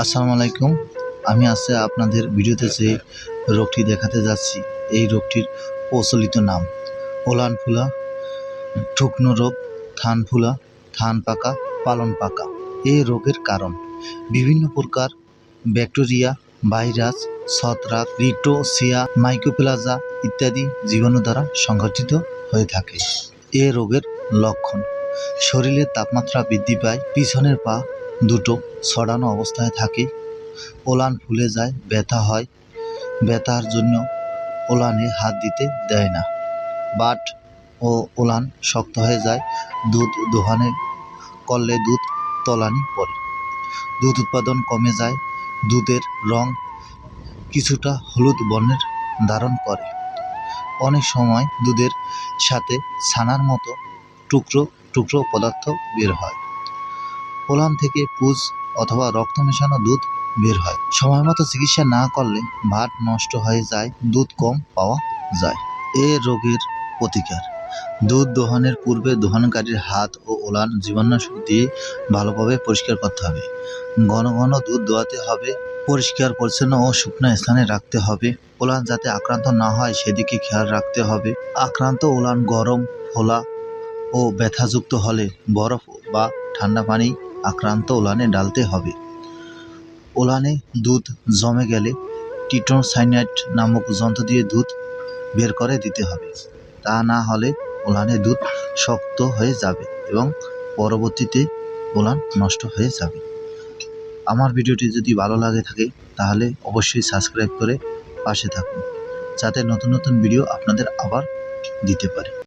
আসসালামু আলাইকুম। আমি আজকে আপনাদের ভিডিওতে যে রোগটি দেখাতে যাচ্ছি, এই রোগটির প্রচলিত নাম ওলান ফুলা শুকনো রোগ থান ফুলা থান পাকা পালন পাকা এই রোগের কারণ, বিভিন্ন প্রকার ব্যাকটেরিয়া, ভাইরাস, ছত্রাক রিটোসিয়া মাইক্রোপ্লাজা ইত্যাদি জীবাণু দ্বারা সংঘটিত হয়ে থাকে। এ রোগের লক্ষণ, শরীরের তাপমাত্রা বৃদ্ধি পায়, পিছনের পা দুটো ছড়ানো অবস্থায় থাকে। ওলান ফুলে যায়, ব্যথা হয়। ব্যথার জন্য ওলানে হাত দিতে দেয় না। বাট ও ওলান শক্ত হয়ে যায়। দুধ দোহানে করলে দুধ তলানি পড়ে। দুধ উৎপাদন কমে যায়। দুধের রং কিছুটা হলুদ বর্ণের ধারণ করে। অনেক সময় দুধের সাথে ছানার মতো টুকরো টুকরো পদার্থ বের হয়। ওলান থেকে পুজ অথবা রক্ত মেশানো দুধ বের হয়। সময় মতো চিকিৎসা না করলে ভাত নষ্ট হয়ে যায়, দুধ কম পাওয়া যায়। এ রোগের প্রতিকার। দুধ দোহনের পূর্বে দোহনকারীর হাত ও ওলান জীবাণুনাশক দিয়ে ভালোভাবে পরিষ্কার করতে হবে। ঘন ঘন দুধ দোয়াতে হবে, পরিষ্কার, পরিচ্ছন্ন ও শুকনো স্থানে রাখতে হবে। ওলান যাতে আক্রান্ত না হয়, সেদিকে খেয়াল রাখতে হবে। আক্রান্ত ওলান গরম, ফোলা ও ব্যথাযুক্ত হলে বরফ বা ঠান্ডা পানি আক্রান্ত ওলানে ডালতে হবে। ওলানে দুধ জমে গেলে টিটোসাইনাইট নামক যন্ত্র দিয়ে দুধ বের করে দিতে হবে। তা না হলে ওলানে দুধ শক্ত হয়ে যাবে এবং পরবর্তীতে ওলান নষ্ট হয়ে যাবে। আমার ভিডিওটি যদি ভালো লাগে থাকে, তাহলে অবশ্যই সাবস্ক্রাইব করে পাশে থাকুন, যাতে নতুন নতুন ভিডিও আপনাদের আবার দিতে পারি।